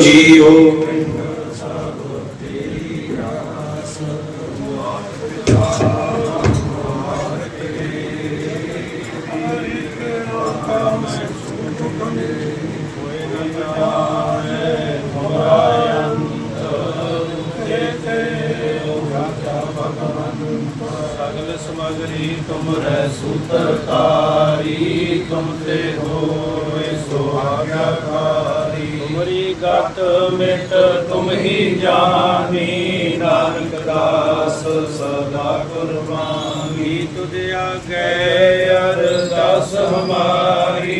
JIO. ਸਗਲ ਸਮਗਰੀ ਤੁਮਰੈ ਸੂਤਰਤਾਰੀ ਤੁਮ ਤੇ ਹੋਏ ਸੁਹਾਗਾਕਾਰੀ ਤੁਮਰੀ ਗਤ ਮਿਟ ਤੁਮ ਹੀ ਜਾਣੀ ਨਾਨਕ ਦਾਸ ਸਦਾ ਕੁਰਬਾਨੀ। ਤੁਧ ਆਗੇ ਅਰਦਾਸ ਹਮਾਰੀ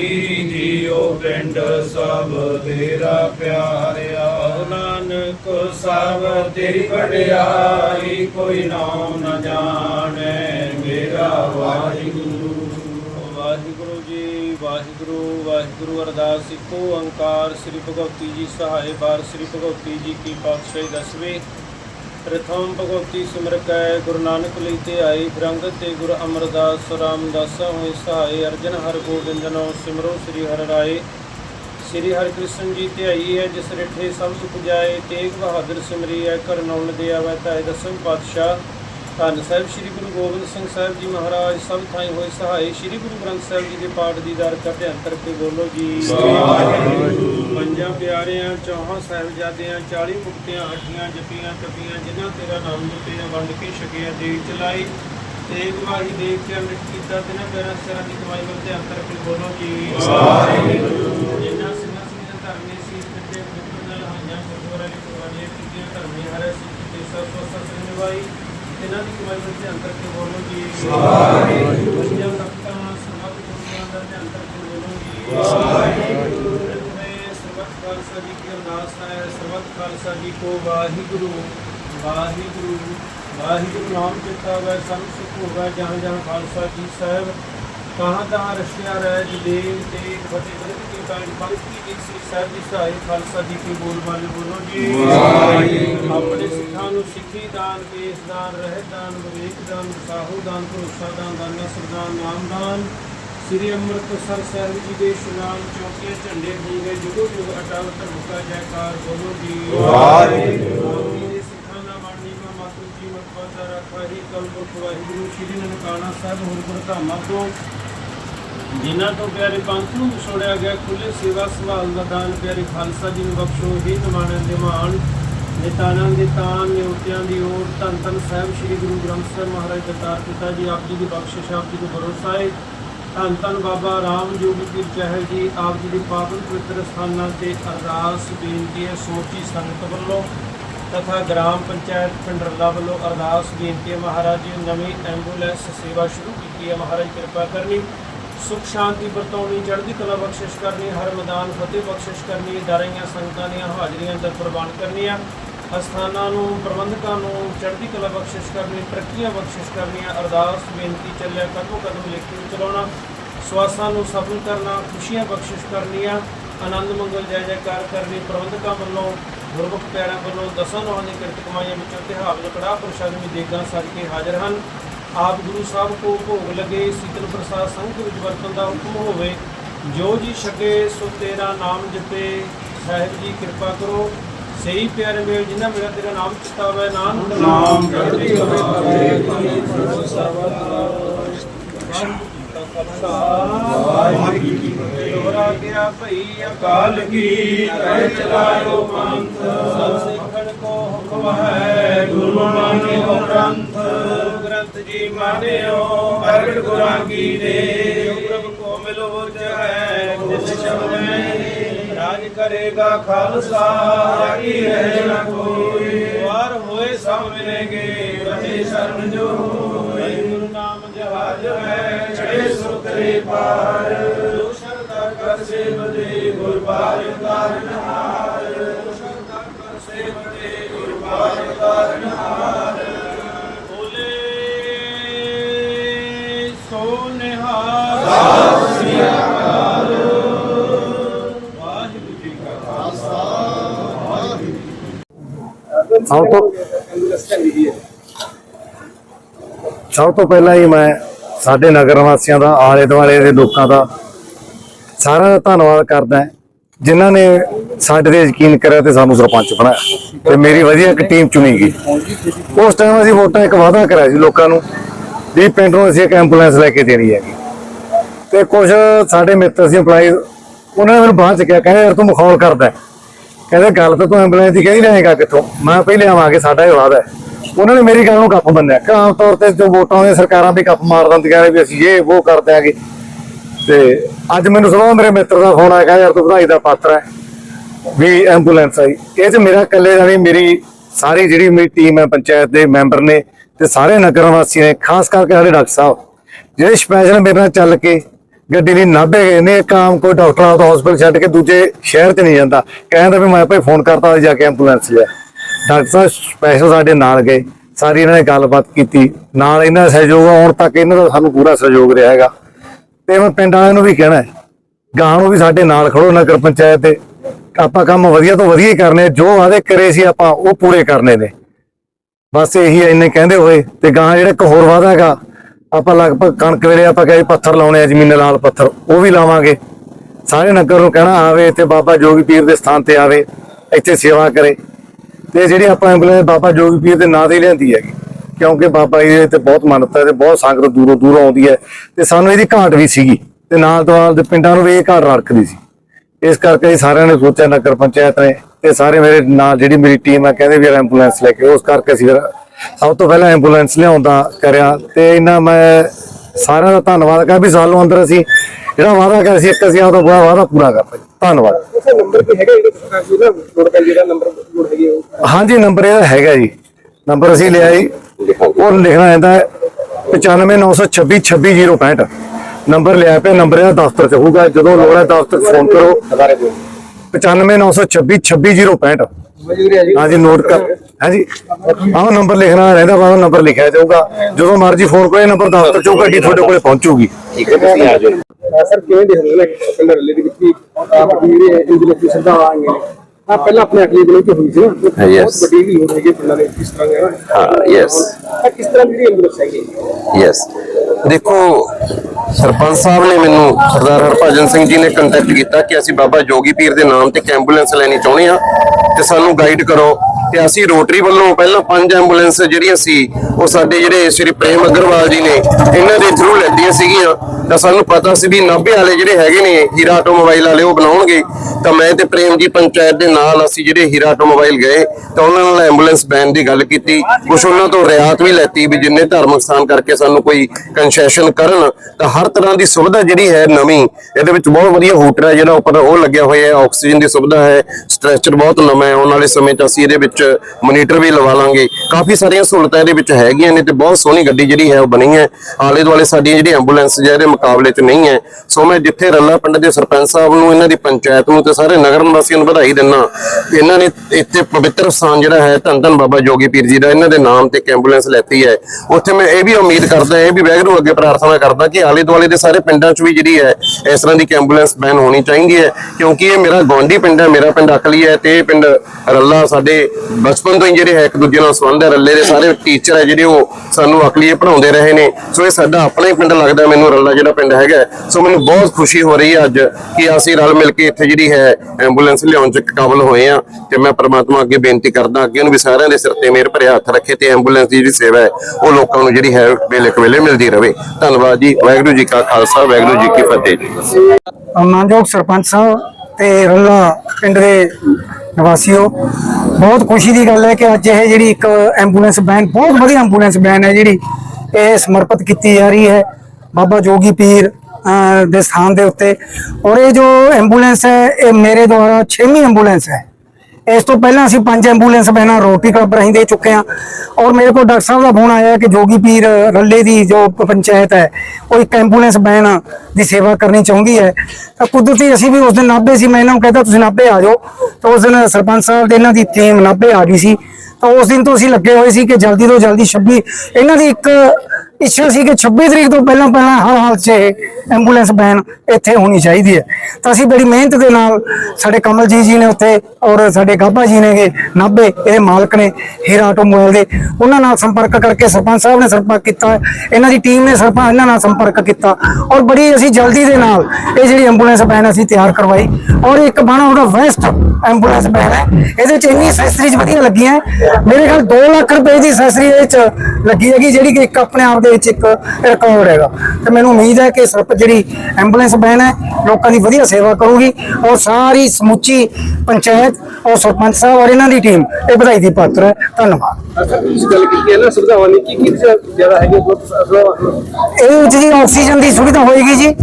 ਜੀਉ ਪਿੰਡ ਸਭ ਤੇਰਾ ਪਿਆਰਿਆ ਨਾਨਕ ਸਭ ਤੇਰੀ ਵਡਿਆਈ ਕੋਈ ਨਾਮ ਨ ਜਾਣੈ ਮੇਰਾ ਵਾਹਿਗੁਰੂ। ਜੀ ਵਾਹਿਗੁਰੂ ਅਰਦਾਸ, ਇੱਕੋ ਓੰਕਾਰ, ਸ੍ਰੀ ਭਗਵਤੀ ਜੀ ਸਹਾਇ ਬਾਰ, ਸ੍ਰੀ ਭਗਵਤੀ ਜੀ ਕੀ ਪਾਤਸ਼ਾਹੀ ਦਸਵੇਂ। ਪ੍ਰਥਮ ਭਗਵਤੀ ਸਿਮਰ ਕੈ ਗੁਰੂ ਨਾਨਕ ਲਈ ਤੇ ਆਏ ਫਿਰੰਗਤ ਤੇ ਗੁਰੂ ਅਮਰਦਾਸ ਰਾਮਦਾਸ ਹੋਏ ਸਹਾਇ ਅਰਜਨ ਹਰ ਗੋਬਿੰਦਨੋ ਸਿਮਰੋ ਸ੍ਰੀ ਹਰਿ ਰਾਏ। ਸ੍ਰੀ ਹਰਿਕ੍ਰਿਸ਼ਨ ਜੀ ਤੇ ਆਈ ਹੈ, ਜਿਸ ਰਿਠੇ ਸਭ ਸੁਖ ਜਾਏ, ਤੇਗ ਬਹਾਦਰ ਸਿਮਰੀ ਹੈ ਕਰ ਨੌਲ ਦੇ ਆਵੈ, ਤਾਏ ਦਸਮ ਪਾਤਸ਼ਾਹ। ਧੰਨ ਸਾਹਿਬ ਸ੍ਰੀ ਗੁਰੂ ਗੋਬਿੰਦ ਸਿੰਘ ਸਾਹਿਬ ਜੀ ਮਹਾਰਾਜ, ਸਭ ਥਾਈ ਹੋਏ ਸਹਾਈ ਸ੍ਰੀ ਗੁਰੂ ਗ੍ਰੰਥ ਸਾਹਿਬ ਜੀ ਦੇ ਪਾਠ ਦੀਦਾਰ ਕਰਦੇ ਅੰਤਰ ਕੇ ਬੋਲੋ ਜੀ। ਪੰਜਾਂ ਪਿਆਰਿਆਂ, ਚੌਹਾਂ ਸਾਹਿਬਜ਼ਾਦਿਆਂ 40 ਮੁਕਤਿਆਂ ਹੱਟੀਆਂ ਜਪੀਆਂ, ਤਪੀਆਂ, ਜਿਨ੍ਹਾਂ ਤੇਰਾ ਨਾਮ ਜਪਿਆ ਵੰਡ ਕੇ ਛਕਿਆ ਦੇ ਚਲਾਈ ਤੇ ਗਵਾਹੀ ਦੇ ਕੇ ਅੰਮ੍ਰਿਤ ਕੀਤਾ, ਤਿਨਾਂ ਪਿਆਰਾਂ ਸਿਰਾਂ ਦੀ ਕਮਾਈ ਵਰਤੇ ਅੰਤਰ ਕੇ ਬੋਲੋ ਜੀ। ਜਿਨ੍ਹਾਂ ਸਿੰਘਾਂ ਸਿੰਘਾਂ ਧਰਮੇ ਸੀ ਫਿਰਦੇ ਬਿਲਕੁਲ ਨਾਲ ਹਾਈਆਂ ਗੁਰਦੁਆਰਾ ਦੀ ਕੁਰਬਾਨੀਆਂ ਕੀਤੀਆਂ ਧਰਮੇ, ਹਰੇ ਸੀ ਤੇ ਸਭ ਤੋਂ ਸਭ ਨਿਭਾਈ। ਇਹਨਾਂ ਦੀ ਕਮਾਈ ਵਰਤੇ ਅੰਤਰ ਕੇ ਬੋਲੋ ਜੀ। ਪੰਜਾਂ ਤਖਤਾਂ ਸਮਾਧ ਗੁਰਦੁਆਰਾਂ ਦਾ ਅੰਤਰ ਕੇ ਬੋਲੋ ਜੀ। ਸਰਬਤ ਖਾਲਸਾ ਜੀ ਕੀ ਅਰਦਾਸ ਹੈ। ਸਰਬਤ ਖਾਲਸਾ ਜੀ ਕੋ ਵਾਹਿਗੁਰੂ ਵਾਹਿਗੁਰੂ ਵਾਹਿਗੁਰੂ ਨਾਮ ਚਿਤਾ ਵੈ ਸੰਤ ਸੁਖ ਹੋਗਾ ਜਹਾਂ ਜਹਾਂ ਖਾਲਸਾ ਜੀ ਸਾਹਿਬ। ਕਹਾਂ ਤਾਂ ਰਸ਼ਿਆ ਰਹਿ ਜਦੇਵ ਤੇ ਫਤਿਹ ਸਾਹਿਬ ਜੀ ਸਹਾਇ ਖਾਲਸਾ ਜੀ ਕੀ ਬੋਲ ਬਾਲੇ ਬੋਲੋ ਜੀ ਆਪਣੇ ਸਿੱਖਾਂ ਨੂੰ ਸਿੱਖੀ ਦਾਨ ਕੇਸ ਦਾਨ ਰਹਿਤ ਦਾਨ ਵਿਵੇਕ ਦਾਨ ਸਾਹੂ ਦਾਨ ਭਰੋਸਾ ਦਾਨ ਦਾਨਾ ਸਰਦਾਨ ਨਾਮ ਦਾਨ ਸ੍ਰੀ ਅੰਮ੍ਰਿਤਸਰ ਸਾਹਿਬ ਜੀ ਦੇ ਇਸ਼ਨਾਨ ਚੌਕੀਆਂ ਝੰਡੇ ਬੁੰਗੇ ਜੁਗੋ ਜੁਗ ਅਟਲ ਧਰਮ ਕਾ ਜੈਕਾਰ ਬੋਲੋ ਜੀ। ਵਾਹਿਗੁਰੂ। ਜੀ ਸਿੱਖਾਂ ਦਾ ਬਾਣੀ ਮਾ ਮਾਤੂ ਜੀ ਮਤਵਾਦਾ ਰੱਖਾ ਹੀ ਕਲਪੁਰਖ ਵਾਹਿਗੁਰੂ ਸ੍ਰੀ ਨਨਕਾਣਾ ਸਾਹਿਬ ਹੋਰ ਗੁਰਧਾਮਾਂ ਤੋਂ। ਜਿਨ੍ਹਾਂ ਤੋਂ ਪਿਆਰੇ ਪੰਥ ਨੂੰ ਵਿਛੋੜਿਆ ਗਿਆ ਖੁੱਲੇ ਸੇਵਾ ਸੰਭਾਲ ਦਾ ਦਾਨ ਪਿਆਰੇ ਖਾਲਸਾ ਜੀ ਨੂੰ ਬਖਸ਼ੋ ਹੀ ਨਿਮਾਣਨ ਦੇ ਮਾਣ ਨਿਤਾਨਾਂ ਦੇ ਤਾਨ ਨਿਉਤਿਆਂ ਦੀ ਓਟ ਧੰਨ ਧੰਨ ਸਾਹਿਬ ਸ੍ਰੀ ਗੁਰੂ ਗ੍ਰੰਥ ਸਾਹਿਬ ਮਹਾਰਾਜ ਦਤਾਰ ਪਿਤਾ ਜੀ, ਆਪ ਜੀ ਦੀ ਬਖਸ਼ਿਸ਼, ਆਪ ਜੀ ਨੂੰ ਭਰੋਸਾ ਹੈ। ਧੰਨ ਧੰਨ ਬਾਬਾ ਰਾਮ ਜੋਗੀ ਪੀਰ ਚਾਹਲ ਜੀ, ਆਪ ਜੀ ਦੇ ਪਾਵਨ ਪਵਿੱਤਰ ਸਥਾਨਾਂ ਤੇ ਅਰਦਾਸ ਬੇਨਤੀ ਹੈ, ਸੋਚੀ ਸੰਗਤ ਵੱਲੋਂ ਤਥਾ ਗ੍ਰਾਮ ਪੰਚਾਇਤ ਪਿੰਡਰਲਾ ਵੱਲੋਂ ਅਰਦਾਸ ਬੇਨਤੀ ਹੈ ਮਹਾਰਾਜ ਜੀ ਨਵੀਂ ਐਂਬੂਲੈਂਸ ਸੇਵਾ ਸ਼ੁਰੂ ਕੀਤੀ ਹੈ। ਮਹਾਰਾਜ ਕਿਰਪਾ ਕਰਨੀ। ਸੁਖ, ਸ਼ਾਂਤੀ ਵਰਤਾਉਣੀ, ਚੜ੍ਹਦੀ ਕਲਾ ਬਖਸ਼ਿਸ਼ ਕਰਨੀ, ਹਰ ਮੈਦਾਨ ਫਤਿਹ ਬਖਸ਼ਿਸ਼ ਕਰਨੀ ਦਾਰੀਆਂ ਸੰਗਤਾਂ ਦੀਆਂ ਹਾਜ਼ਰੀਆਂ ਦਾ ਪ੍ਰਵਾਨ ਕਰਨੀਆਂ, ਅਸਥਾਨਾਂ ਨੂੰ, ਪ੍ਰਬੰਧਕਾਂ ਨੂੰ ਚੜ੍ਹਦੀ ਕਲਾ ਬਖਸ਼ਿਸ਼ ਕਰਨੀ, ਤਰੱਕੀਆਂ ਬਖਸ਼ਿਸ਼ ਕਰਨੀਆਂ, ਅਰਦਾਸ, ਬੇਨਤੀ, ਚੱਲਿਆ, ਕਦਮ ਕਦਮ ਲਿਖੀ ਚਲਾਉਣਾ, ਸਵਾਸਾਂ ਨੂੰ ਸਫਲ ਕਰਨਾ, ਖੁਸ਼ੀਆਂ ਬਖਸ਼ਿਸ਼ ਕਰਨੀਆਂ, ਆਨੰਦ ਮੰਗਲ, ਜੈ ਜੈਕਾਰ ਕਰਨੀ, ਪ੍ਰਬੰਧਕਾਂ ਵੱਲੋਂ, ਗੁਰਮੁਖ ਪਿਆਰਿਆਂ ਵੱਲੋਂ ਦਸਾਂ ਨੌਂ ਦੀ ਕਿਰਤ ਕਮਾਈਆਂ ਵਿੱਚੋਂ ਤਿਹਾਰ ਲਕੜਾ ਪ੍ਰਸ਼ਾਦ ਵੀ ਦੇਗਾਂ ਸੜ ਕੇ ਹਾਜ਼ਰ ਹਨ। ਆਪ ਗੁਰੂ ਸਾਹਿਬ ਕੋ ਭੋਗ ਲਗੇ ਸੀਤਲ ਪ੍ਰਸਾਦ ਸੰਘ ਵਿੱਚ ਵਰਤਨ ਦਾ ਹੁਕਮ ਹੋਵੇ ਜੋ ਜੀ ਛਕੇ ਸੋ ਤੇਰਾ ਨਾਮ ਜਪੇ ਸਾਹਿਬ ਜੀ ਕਿਰਪਾ ਕਰੋ ਸਹੀ ਪਿਆਰੇ ਮੇਲ ਜਿਨ੍ਹਾਂ ਮੇਰਾ ਤੇਰਾ ਨਾਮ ਚਿੱਤਾ ਹੋਵੇ ਨਾਮ ਚੜ੍ਹਦੀ ਕਲਾ ਵਾਹਿਗੁਰੂ ਜੀ ਕੀ ਫਤਿਹ ਹੋਰਾ ਗਿਆ ਭਈ ਅਕਾਲ ਕੀ ਕਹਿ ਚਲਾਇਓ ਪੰਥ ਸਭ ਸਿੱਖਣ ਕੋ ਹੁਕਮ ਹੈ ਗੁਰੂ ਮਾਨਿਓ ਗ੍ਰੰਥ ਗ੍ਰੰਥ ਮਾਨਿਓ ਪ੍ਰਗਟ ਗੁਰਾਂ ਕੀ ਦੇ ਪ੍ਰਭ ਕੋ ਮਿਲੋ ਹੈ, ਜਿਸ ਸ਼ਬਦ ਰਾਜ ਕਰੇਗਾ ਖਾਲਸਾ ਆਗੀ ਰਹਿ ਨਾ ਕੋਈ। ਵਾਰ ਹੋਏ ਸਭ ਮਿਲेंगे ਬਤੇ ਸ਼ਰਨ ਜੋ ਹੋਏ ਗੁਰੂ ਨਾਮ ਜਹਾਜ ਹੈ ਚੜੇ ਸੁਤਰੇ ਪਾਰ। ਸਭ ਤੋਂ ਸਭ ਤੋਂ ਪਹਿਲਾਂ ਹੀ ਮੈਂ ਸਾਡੇ ਨਗਰ ਵਾਸੀਆਂ ਦਾ, ਆਲੇ ਦੁਆਲੇ ਦੇ ਲੋਕਾਂ ਦਾ ਸਾਰਿਆਂ ਦਾ ਧੰਨਵਾਦ ਕਰਦਾ ਜਿਨ੍ਹਾਂ ਨੇ ਸਾਡੇ ਤੇ ਯਕੀਨ ਕਰਿਆ ਤੇ ਸਾਨੂੰ ਸਰਪੰਚ ਬਣਾਇਆ ਤੇ ਮੇਰੀ ਵਧੀਆ ਇੱਕ ਟੀਮ ਚੁਣੀ ਗਈ। ਉਸ ਟਾਈਮ ਅਸੀਂ ਵੋਟਾਂ ਇੱਕ ਵਾਅਦਾ ਕਰਿਆ ਸੀ ਲੋਕਾਂ ਨੂੰ ਵੀ ਪਿੰਡ ਨੂੰ ਅਸੀਂ ਇੱਕ ਐਂਬੂਲੈਂਸ ਲੈ ਕੇ ਦੇਣੀ ਹੈਗੀ। ਤੇ ਕੁਝ ਸਾਡੇ ਮਿੱਤਰ ਸੀ EMPLOYEES ਉਹਨਾਂ ਨੇ ਮੈਨੂੰ ਬਾਅਦ ਚ ਕਿਹਾ, ਕਹਿੰਦੇ ਯਾਰ ਤੂੰ ਮਖੌਲ ਕਰਦਾ ਕਹਿੰਦੇ ਗੱਲ ਤਾਂ ਤੂੰ ਐਂਬੂਲੈਂਸ ਦੀ ਕਹੀ ਜਾਏਗਾ ਕਿੱਥੋਂ? ਮੈਂ ਪਹਿਲੇ ਆਵਾਂਗੇ, ਸਾਡਾ ਇਹ ਵਾਅਦਾ ਹੈ। ਉਹਨਾਂ ਨੇ ਮੇਰੀ ਗੱਲ ਨੂੰ ਕੱਪ ਬੰਨਿਆ। ਕਿ ਆਮ ਤੌਰ ਤੇ ਜੋ ਵੋਟਾਂ ਆਉਂਦੀਆਂ, ਸਰਕਾਰਾਂ ਵੀ ਕੱਪ ਮਾਰ ਦਿੰਦੀਆਂ ਨੇ ਵੀ ਅਸੀਂ ਇਹ ਉਹ ਕਰ ਦਿਆਂਗੇ ਤੇ ਅੱਜ ਮੈਨੂੰ ਸੁਣੋ, ਮੇਰੇ ਮਿੱਤਰ ਦਾ ਫੋਨ ਆਇਆ ਕਹਿੰਦਾ ਯਾਰ ਤੂੰ ਵਧਾਈ ਦਾ ਪਾਤਰ ਹੈ, ਵੀ ਐਂਬੂਲੈਂਸ ਆਈ। ਇਹ ਚ ਮੇਰਾ ਇਕੱਲੇ ਦਾ ਨਹੀਂ, ਮੇਰੀ ਸਾਰੀ ਜਿਹੜੀ ਮੇਰੀ ਟੀਮ ਹੈ, ਪੰਚਾਇਤ ਦੇ ਮੈਂਬਰ ਨੇ ਤੇ ਸਾਰੇ ਨਗਰ ਵਾਸੀ ਨੇ, ਖਾਸ ਕਰਕੇ ਸਾਡੇ ਡਾਕਟਰ ਸਾਹਿਬ। ਜਿਹੜੇ ਸਪੈਸ਼ਲ ਮੇਰੇ ਨਾਲ ਚੱਲ ਕੇ ਗੱਡੀ ਲਈ ਨਾਭੇ ਗਏ ਨੇ ਕੰਮ ਕੋਈ ਡਾਕਟਰ ਆਉਂਦਾ ਹਸਪੀਟਲ ਛੱਡ ਕੇ ਦੂਜੇ ਸ਼ਹਿਰ 'ਚ ਨਹੀਂ ਜਾਂਦਾ। ਕਹਿੰਦਾ ਵੀ ਮੈਂ ਭਾਈ ਫੋਨ ਕਰਤਾ ਜਾ ਕੇ ਐਂਬੂਲੈਂਸ ਲਿਆ। ਡਾਕਟਰ ਸਾਹਿਬ ਸਪੈਸ਼ਲ ਸਾਡੇ ਨਾਲ ਗਏ। ਸਾਰੀ ਇਹਨਾਂ ਨੇ ਗੱਲਬਾਤ ਕੀਤੀ। ਨਾਲ ਇਹਨਾਂ ਦਾ ਸਹਿਯੋਗ ਆਉਣ ਤੱਕ ਇਹਨਾਂ ਦਾ ਸਾਨੂੰ ਪੂਰਾ ਸਹਿਯੋਗ ਰਿਹਾ ਹੈਗਾ। ਤੇ ਮੈਂ ਪਿੰਡ ਵਾਲਿਆਂ ਨੂੰ ਵੀ ਕਹਿਣਾ ਹੈ ਗਾਂ ਨੂੰ ਵੀ ਸਾਡੇ ਨਾਲ ਖੜੋ ਨਗਰ ਪੰਚਾਇਤ ਦੇ। ਆਪਾਂ ਕੰਮ ਵਧੀਆ ਤੋਂ ਵਧੀਆ ਹੀ ਕਰਨੇ, ਜੋ ਵਾਅਦੇ ਕਰੇ ਸੀ ਆਪਾਂ, ਉਹ ਪੂਰੇ ਕਰਨੇ ਨੇ। ਬਸ ਇਹੀ ਇੰਨੇ ਕਹਿੰਦੇ ਹੋਏ, ਤੇ ਗਾਂ ਜਿਹੜਾ ਇੱਕ ਹੋਰ ਵਾਅਦਾ ਹੈਗਾ ਆਪਾਂ ਲਗਭਗ ਕਣਕ ਵੇਲੇ ਆਪਾਂ ਕਹੇ ਪੱਥਰ ਲਾਉਣੇ ਆ ਜ਼ਮੀਨ ਨਾਲ ਪੱਥਰ, ਉਹ ਵੀ ਲਾਵਾਂਗੇ। ਸਾਰੇ ਨਗਰ ਨੂੰ ਕਹਿਣਾ ਆਵੇ ਤੇ ਬਾਬਾ ਜੋਗੀ ਪੀਰ ਦੇ ਸਥਾਨ ਤੇ ਆਵੇ, ਇੱਥੇ ਸੇਵਾ ਕਰੇ। ਤੇ ਜਿਹੜੀ ਆਪਾਂ ਐਂਬੂਲੈਂਸ ਬਾਬਾ ਜੋਗੀ ਪੀਰ ਦੇ ਨਾਂ ਤੇ ਲਿਆਂਦੀ ਹੈਗੀ, ਕਿਉਂਕਿ ਬਾਬਾ ਜੀ ਦੇ ਤੇ ਬਹੁਤ ਮੰਨਤਾ ਹੈ ਤੇ ਬਹੁਤ ਸੰਗਤ ਦੂਰੋਂ ਦੂਰੋਂ ਆਉਂਦੀ ਹੈ। ਤੇ ਸਾਨੂੰ ਇਹਦੀ ਘਾਟ ਵੀ ਸੀਗੀ, ਤੇ ਨਾਲ ਦੁਆਲ ਦੇ ਪਿੰਡਾਂ ਨੂੰ ਵੀ ਇਹ ਘਾਟ ਰੱਖਦੀ ਸੀ। ਇਸ ਕਰਕੇ ਅਸੀਂ ਸਾਰਿਆਂ ਨੇ ਸੋਚਿਆ, ਨਗਰ ਪੰਚਾਇਤ ਨੇ, ਤੇ ਸਾਰੇ ਮੇਰੇ ਨਾਲ ਜਿਹੜੀ ਮੇਰੀ ਟੀਮ ਆ, ਕਹਿੰਦੇ ਵੀ ਯਾਰ ਐਂਬੂਲੈਂਸ ਲੈ ਕੇ ਉਸ ਕਰਕੇ ਅਸੀਂ ਸਭ ਤੋਂ ਪਹਿਲਾਂ ਐਂਬੂਲੈਂਸ ਲਿਆਉਂਦਾ ਕਰਿਆ ਤੇ ਇਹਨਾਂ ਮੈਂ ਸਾਰਿਆਂ ਦਾ ਧੰਨਵਾਦ ਕਰ ਵੀ ਸਾਲੋਂ ਅੰਦਰ ਅਸੀਂ ਜਿਹੜਾ ਵਾਅਦਾ ਕਰਿਆ ਸੀ ਇੱਕ ਅਸੀਂ ਆਪਦਾ ਪੂਰਾ ਵਾਅਦਾ ਪੂਰਾ ਕਰਤਾ ਜੀ ਧੰਨਵਾਦ। ਨੰਬਰ ਹੈਗਾ ਨਾ ਜਿਹੜਾ ਹੈਗੀ ਉਹ? ਹਾਂਜੀ ਨੰਬਰ ਇਹਦਾ ਹੈਗਾ ਜੀ। ਨੰਬਰ ਅਸੀਂ ਲਿਆ ਜੀ। ਉਹ ਲਿਖਣਾ ਹੁੰਦਾ ਹੈ 9596 26065 ਨੰਬਰ ਲਿਆ ਪਿਆ ਨੰਬਰ ਇਹਦਾ ਦਫ਼ਤਰ ਚ ਹੋਊਗਾ। ਜਦੋਂ ਲੋੜ ਹੈ ਦਫ਼ਤਰ ਫੋਨ ਕਰੋ। ਸਾਰੇ ਦਿਓ 9596 26065 ਮਜ਼ਦੂਰੀ ਹੈ ਜੀ। ਹਾਂਜੀ ਨੋਟ ਕਰ ਹਾਂਜੀ? ਆਹ ਨੰਬਰ ਲਿਖਣਾ ਰਹਿੰਦਾ ਵਾ ਨੰਬਰ ਲਿਖਿਆ ਜਾਊਗਾ। ਜਦੋਂ ਮਰਜ਼ੀ ਫੋਨ ਕਰੋ ਨੰਬਰ ਦਫ਼ਤਰ ਚੋਂ ਗੱਡੀ ਤੁਹਾਡੇ ਕੋਲੇ ਪਹੁੰਚੂਗੀ। ਠੀਕ ਹੈ ਤੁਸੀਂ ਆ ਜਾਓ। ਸਰ ਕਿਵੇਂ ਦੇਖਦੇ ਹੋ ਨਾ ਪਿੰਡ ਰੱਲੇ ਦੇ ਵਿੱਚ ਵੀ ਆਪ ਜਿਹੜੇ ਇੰਜੀਨੀਅਰ ਦੀ ਸਿੱਧਾ ਆਏ ਨੇ? ਆ ਪਹਿਲਾਂ ਆਪਣੇ ਅਕਲੀ ਦੇ ਵਿੱਚ ਹੋਈ ਸੀ ਨਾ ਬਹੁਤ Yes. ਵੱਡੀ ਵੀ ਲੋੜ ਹੈਗੀ ਪਿੰਡਾਂ ਦੇ ਕਿਸ ਤਰ੍ਹਾਂ ਹੈ ਹਾਂ ਯੈਸ ਨਾ ਕਿਸ ਤਰ੍ਹਾਂ ਦੀ ਜਿਹੜੀ ਐਂਬੂਲੈਂਸ ਹੈਗੀ ਯੈਸ ਦੇਖੋ ਸਰਪੰਚ ਸਾਹਿਬ ਨੇ ਮੈਨੂੰ ਸਰਦਾਰ ਹਰਭਜਨ ਸਿੰਘ ਜੀ ਨੇ ਕੰਟੈਕਟ ਕੀਤਾ ਕਿ ਅਸੀਂ ਬਾਬਾ ਜੋਗੀ ਪੀਰ ਦੇ ਨਾਮ ਤੇ ਇੱਕ ਐਂਬੂਲੈਂਸ ਲੈਣੀ ਚਾਹੁੰਦੇ ਆ ਤੇ ਸਾਨੂੰ ਗਾਈਡ ਕਰੋ। ਤੇ ਅਸੀਂ ਰੋਟਰੀ ਵੱਲੋਂ ਪਹਿਲਾਂ ਪੰਜ ਐਂਬੂਲੈਂਸ ਜਿਹੜੀਆਂ ਸੀ, ਉਹ ਸਾਡੇ ਜਿਹੜੇ ਸ੍ਰੀ ਪ੍ਰੇਮ ਅਗਰਵਾਲ ਜੀ ਨੇ, ਇਹਨਾਂ ਦੇ ਥਰੂ ਲੈਂਦੀਆਂ ਸੀਗੀਆਂ। ਤਾਂ ਸਾਨੂੰ ਪਤਾ ਸੀ ਵੀ ਨਾਭੇ ਵਾਲੇ ਜਿਹੜੇ ਹੈਗੇ ਨੇ, ਹੀਰਾ ਆਟੋਮੋਬਾਈਲ ਵਾਲੇ, ਉਹ ਬਣਾਉਣਗੇ। ਤਾਂ ਮੈਂ ਤੇ ਪ੍ਰੇਮ ਜੀ ਪੰਚਾਇਤ ਦੇ ਨਾਲ ਅਸੀਂ ਜਿਹੜੇ ਹੀਰਾ ਆਟੋਮੋਬਾਈਲ ਗਏ, ਤਾਂ ਉਹਨਾਂ ਨਾਲ ਐਂਬੂਲੈਂਸ ਬੈਨ ਦੀ ਗੱਲ ਕੀਤੀ। ਕੁਛ ਉਹਨਾਂ ਤੋਂ ਰਿਆਤ ਵੀ ਲੈਤੀ ਵੀ ਜਿੰਨੇ ਧਾਰਮਿਕ ਸਥਾਨ ਕਰਕੇ ਸਾਨੂੰ ਕੋਈ ਕੰਸੈਸ਼ਨ ਕਰਨ। ਤਾਂ ਹਰ ਤਰ੍ਹਾਂ ਦੀ ਸੁਵਿਧਾ ਜਿਹੜੀ ਹੈ ਨਵੀਂ, ਇਹਦੇ ਵਿੱਚ ਬਹੁਤ ਵਧੀਆ ਹੂਟਰ ਹੈ ਜਿਹੜਾ ਉੱਪਰ ਉਹ ਲੱਗਿਆ ਹੋਇਆ ਹੈ, ਆਕਸੀਜਨ ਦੀ ਸੁਵਿਧਾ ਹੈ ਸਟ੍ਰੈਚਰ ਬਹੁਤ ਨਵਾਂ ਹੈ। ਆਉਣ ਵਾਲੇ ਸਮੇਂ 'ਚ ਅਸੀਂ ਇਹਦੇ ਵਿੱਚ ਮੋਨੀਟਰ ਵੀ ਲਵਾ ਲਾਂਗੇ। ਕਾਫੀ ਸਾਰੀਆਂ ਸਹੂਲਤਾਂ ਇਹਦੇ ਵਿੱਚ ਹੈਗੀਆਂ ਨੇ ਤੇ ਬਹੁਤ ਸੋਹਣੀ ਗੱਡੀ ਜਿਹੜੀ ਹੈ ਉਹ ਬਣੀ ਹੈ। ਆਲੇ ਦੁਆਲੇ ਸਾਡੀ ਜਿਹੜੀ ਐਂਬੂਲੈਂਸ ਜਿਹਦੇ ਮੁਕਾਬਲੇ 'ਚ ਨਹੀਂ ਹੈ। ਸੋ ਮੈਂ ਜਿੱਥੇ ਰੱਲਾ ਪਿੰਡ ਦੇ ਸਰਪੰਚ ਸਾਹਿਬ ਨੂੰ, ਇਹਨਾਂ ਦੀ ਪੰਚਾਇਤ ਨੂੰ ਤੇ ਸਾਰੇ ਨਗਰ ਨਿਵਾਸੀਆਂ ਨੂੰ ਵਧਾਈ ਦਿੰਦਾ ਇਹਨਾਂ ਨੇ ਇੱਥੇ ਪਵਿੱਤਰ ਸਥਾਨ ਜਿਹੜਾ ਹੈ ਧੰਨ ਧੰਨ ਬਾਬਾ ਜੋਗੀ ਪੀਰ ਜੀ ਦਾ ਇਹਨਾਂ ਦੇ ਨਾਮ ਤੇ ਇੱਕ ਐਂਬੂਲੈਂਸ ਲੈਤੀ ਹੈ। ਉੱਥੇ ਮੈਂ ਇਹ ਵੀ ਉਮੀਦ ਕਰਦਾ, ਇਹ ਵੀ ਵੈਗਰੂ ਅੱਗੇ ਪ੍ਰਾਰਥਨਾ ਕਰਦਾ ਕਿ ਆਲੇ ਦੁਆਲੇ ਦੇ ਸਾਰੇ ਪਿੰਡਾਂ 'ਚ ਵੀ ਜਿਹੜੀ ਹੈ, ਇਸ ਤਰ੍ਹਾਂ ਦੀ ਇੱਕ ਐਂਬੂਲੈਂਸ ਬੈਨ ਹੋਣੀ ਚਾਹੀਦੀ ਹੈ। ਕਿਉਂਕਿ ਇਹ ਮੇਰਾ ਗਵਾਂਢੀ ਪਿੰਡ ਹੈ, ਮੇਰਾ ਪਿੰਡ ਅਕਲੀ ਹੈ ਤੇ ਇਹ ਪਿੰਡ ਰੱਲਾ ਸਾਡੇ ਬਚਪਨ ਤੋਂ ਹੀ ਜਿਹੜੇ ਹੈ ਇੱਕ ਦੂਜੇ ਨਾਲ ਸੰਬੰਧ ਹੈ, ਰੱਲੇ ਦੇ ਸਾਰੇ ਟੀਚਰ ਹੈ ਜਿਹੜੇ ਉਹ ਸਾਨੂੰ ਅਕਲੀਏ ਪੜਾਉਂਦੇ ਰਹੇ ਨੇ। ਸੋ ਇਹ ਸਾਡਾ ਆਪਣਾ ਹੀ ਪਿੰਡ ਲੱਗਦਾ ਮੈਨੂੰ ਰੱਲਾ ਜਿਹੜਾ ਪਿੰਡ ਹੈਗਾ ਸੋ ਮੈਨੂੰ ਬਹੁਤ ਖੁਸ਼ੀ ਹੋ ਰਹੀ ਹੈ ਅੱਜ ਕਿ ਅਸੀਂ ਰਲ ਮਿਲ ਕੇ ਇੱਥੇ ਜਿਹੜੀ ਹੈ ਐਂਬੂਲੈਂਸ ਲਿਆਉਣ ਚ ਕਾਬਲ ਹੋਏ ਆ ਤੇ ਮੈਂ ਪ੍ਰਮਾਤਮਾ ਅੱਗੇ ਬੇਨਤੀ ਕਰਦਾ, ਅੱਗੇ ਨੂੰ ਵੀ ਸਾਰਿਆਂ ਦੇ ਸਿਰ ਤੇ ਮੇਰ ਭਰਿਆ ਹੱਥ ਰੱਖੇ ਤੇ ਐਂਬੂਲੈਂਸ ਦੀ ਜਿਹੜੀ ਸੇਵਾ ਹੈ, ਉਹ ਲੋਕਾਂ ਨੂੰ ਜਿਹੜੀ ਹੈ ਵੇਲੇ ਕੁ ਮਿਲਦੀ ਰਹੇ ਧੰਨਵਾਦ ਜੀ, ਵਾਹਿਗੁਰੂ ਜੀ ਕਾ ਖਾਲਸਾ, ਵਾਹਿਗੁਰੂ ਜੀ ਕੀ ਫਤਿਹ ਜੀ। ਮਾਨਯੋਗ ਸਰਪੰਚ ਸਾਹਿਬ ਤੇ ਰੱਲਾ ਪਿੰਡ ਦੇ ਨਿਵਾਸੀਓ, ਬਹੁਤ ਖੁਸ਼ੀ ਦੀ ਗੱਲ ਹੈ ਕਿ ਅੱਜ ਇਹ ਜਿਹੜੀ ਇੱਕ ਐਂਬੂਲੈਂਸ ਬੈਨ ਬਹੁਤ ਵਧੀਆ ਐਂਬੂਲੈਂਸ ਬੈਨ ਹੈ ਜਿਹੜੀ ਇਹ ਸਮਰਪਿਤ ਕੀਤੀ ਜਾ ਰਹੀ ਹੈ। ਬਾਬਾ ਜੋਗੀ ਪੀਰ ਦੇ ਸਥਾਨ ਦੇ ਉੱਤੇ। ਔਰ ਇਹ ਜੋ ਐਂਬੂਲੈਂਸ ਹੈ, ਇਹ ਮੇਰੇ ਦੁਆਰਾ 6ਵੀਂ ਐਂਬੂਲੈਂਸ ਹੈ। ਇਸ ਤੋਂ ਪਹਿਲਾਂ ਅਸੀਂ ਪੰਜ ਐਂਬੂਲੈਂਸ ਬਹਿਣਾ ਰੋਟਰੀ ਕਲੱਬ ਰਾਹੀਂ ਦੇ ਚੁੱਕੇ ਹਾਂ। ਔਰ ਮੇਰੇ ਕੋਲ ਡਾਕਟਰ ਸਾਹਿਬ ਦਾ ਫੋਨ ਆਇਆ ਕਿ ਜੋਗੀ ਪੀਰ ਰੱਲੇ ਦੀ ਜੋ ਪੰਚਾਇਤ ਹੈ, ਉਹ ਇੱਕ ਐਂਬੂਲੈਂਸ ਬਹਿਣ ਦੀ ਸੇਵਾ ਕਰਨੀ ਚਾਹੁੰਦੀ ਹੈ। ਤਾਂ ਕੁਦਰਤੀ ਅਸੀਂ ਵੀ ਉਸ ਦਿਨ ਨਾਭੇ ਸੀ, ਮੈਂ ਇਹਨਾਂ ਨੂੰ ਕਹਿੰਦਾ, ਤੁਸੀਂ ਨਾਭੇ ਆ ਜਾਓ। ਤਾਂ ਉਸ ਦਿਨ ਸਰਪੰਚ ਸਾਹਿਬ ਦੇ ਇਹਨਾਂ ਦੀ ਟੀਮ ਨਾਭੇ ਆ ਗਈ ਸੀ। ਤਾਂ ਉਸ ਦਿਨ ਤੋਂ ਅਸੀਂ ਲੱਗੇ ਹੋਏ ਸੀ ਕਿ ਜਲਦੀ ਤੋਂ ਜਲਦੀ 26 ਇਹਨਾਂ ਦੀ ਇੱਕ ਇੱਛਾ ਸੀ ਕਿ 26 ਤਰੀਕ ਤੋਂ ਪਹਿਲਾਂ ਪਹਿਲਾਂ ਹਰ ਹਾਲ 'ਚ ਇਹ ਐਂਬੂਲੈਂਸ ਬੈਨ ਇੱਥੇ ਹੋਣੀ ਚਾਹੀਦੀ ਹੈ। ਤਾਂ ਅਸੀਂ ਬੜੀ ਮਿਹਨਤ ਦੇ ਨਾਲ ਸਾਡੇ ਕਮਲ ਜੀ ਨੇ ਉੱਥੇ ਔਰ ਸਾਡੇ ਗਾਬਾ ਜੀ ਨੇਗੇ ਨਾਭੇ, ਇਹਦੇ ਮਾਲਕ ਨੇ ਹੀਰਾ ਆਟੋਮੋਬਾਈਲ ਦੇ, ਉਹਨਾਂ ਨਾਲ ਸੰਪਰਕ ਕਰਕੇ ਸਰਪੰਚ ਸਾਹਿਬ ਨੇ ਸੰਪਰਕ ਕੀਤਾ, ਇਹਨਾਂ ਦੀ ਟੀਮ ਨੇ ਸਰਪੰਚ, ਇਹਨਾਂ ਨਾਲ ਸੰਪਰਕ ਕੀਤਾ ਔਰ ਬੜੀ ਅਸੀਂ ਜਲਦੀ ਦੇ ਨਾਲ ਇਹ ਜਿਹੜੀ ਐਂਬੂਲੈਂਸ ਬੈਨ ਅਸੀਂ ਤਿਆਰ ਕਰਵਾਈ ਔਰ ਇੱਕ ਬਣਾ ਉਹਦਾ ਵੈਸਟ ਐਂਬੂਲੈਂਸ ਬੈਨ ਹੈ। ਇਹਦੇ ਵਿੱਚ ਇੰਨੀ ਐਕਸੈਸਰੀਜ਼ ਵਧੀਆ ਲੱਗੀਆਂ। ਮੇਰੇ ਖਿਆਲ 2 ਲੱਖ ਰੁਪਏ ਦੀ ਸੈਸਰੀ ਇਹਦੇ ਵਿੱਚ ਲੱਗੀ ਹੈਗੀ, ਜਿਹੜੀ ਕਿ ਇੱਕ ਆਪਣੇ ਆਪ ਦੇ ਵਿੱਚ ਇੱਕ ਰਿਕਾਰਡ ਹੈਗਾ। ਤੇ ਮੈਨੂੰ ਉਮੀਦ ਹੈ ਕਿ ਸਰਪ ਜਿਹੜੀ ਐਂਬੂਲੈਂਸ ਵੈਨ ਹੈ ਲੋਕਾਂ ਦੀ ਵਧੀਆ ਸੇਵਾ ਕਰੂਗੀ ਔਰ ਸਾਰੀ ਸਮੁੱਚੀ ਪੰਚਾਇਤ ਔਰ ਸਰਪੰਚ ਸਾਹਿਬ ਔਰ ਇਹਨਾਂ ਦੀ ਟੀਮ ਇਹ ਵਧਾਈ ਦੀ ਪਾਤਰ ਹੈ। ਧੰਨਵਾਦ। ਤੁਸੀਂ ਗੱਲ ਕੀਤੀ ਹੈ ਨਾ ਸੁਵਿਧਾਵਾਂ ਦੀ। ਕੀ ਕੀ ਜ਼ਿਆਦਾ ਹੈਗੀ ਵਿੱਚ ਜੀ ਆਕਸੀਜਨ ਦੀ ਸੁਵਿਧਾ ਹੋਏਗੀ ਜੀ।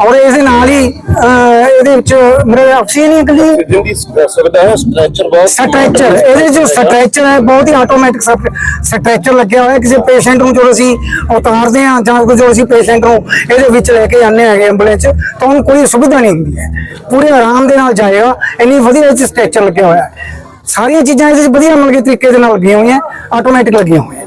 ਔਰ ਇਸ ਦੇ ਨਾਲ ਹੀ ਅਹ, ਇਹਦੇ ਵਿੱਚ ਮੇਰੇ ਆਕਸੀਜਨ ਹੀ ਇਕੱਲੀ ਜਿੰਦੀ ਸੁਵਿਧਾ ਹੈ ਸਟ੍ਰੈਚਰ ਬਹੁਤ ਸਟ੍ਰੈਚਰ ਇਹਦੇ ਜੋ ਸਟ੍ਰੈਚਰ ਹੈ। ਬਹੁਤ ਹੀ ਆਟੋਮੈਟਿਕ ਸਟ੍ਰੈਚਰ ਲੱਗਿਆ ਹੋਇਆ ਹੈ। ਕਿਸੇ ਪੇਸ਼ੈਂਟ ਨੂੰ ਜਦੋਂ ਅਸੀਂ ਉਤਾਰਦੇ ਹਾਂ ਜਾਂ ਕੋਈ ਜੋ ਅਸੀਂ ਪੇਸ਼ੈਂਟ ਨੂੰ ਇਹਦੇ ਵਿੱਚ ਲੈ ਕੇ ਜਾਂਦੇ ਹੈਗੇ ਐਂਬੂਲੈਂਸ 'ਚ ਤਾਂ ਉਹਨੂੰ ਕੋਈ ਸੁਵਿਧਾ ਨਹੀਂ ਹੁੰਦੀ ਹੈ। ਪੂਰੇ ਆਰਾਮ ਦੇ ਨਾਲ ਜਾਏਗਾ ਇੰਨੀ ਵਧੀਆ ਇਹ ਸਟ੍ਰੈਚਰ ਲੱਗਿਆ ਹੋਇਆ ਹੈ। ਸਾਰੀਆਂ ਚੀਜ਼ਾਂ ਇਹਦੇ 'ਚ ਵਧੀਆ ਮਿਲ ਕੇ ਤਰੀਕੇ ਦੇ ਨਾਲ ਲੱਗੀਆਂ ਹੋਈਆਂ ਆਟੋਮੈਟਿਕ ਲੱਗੀਆਂ ਹੋਈਆਂ।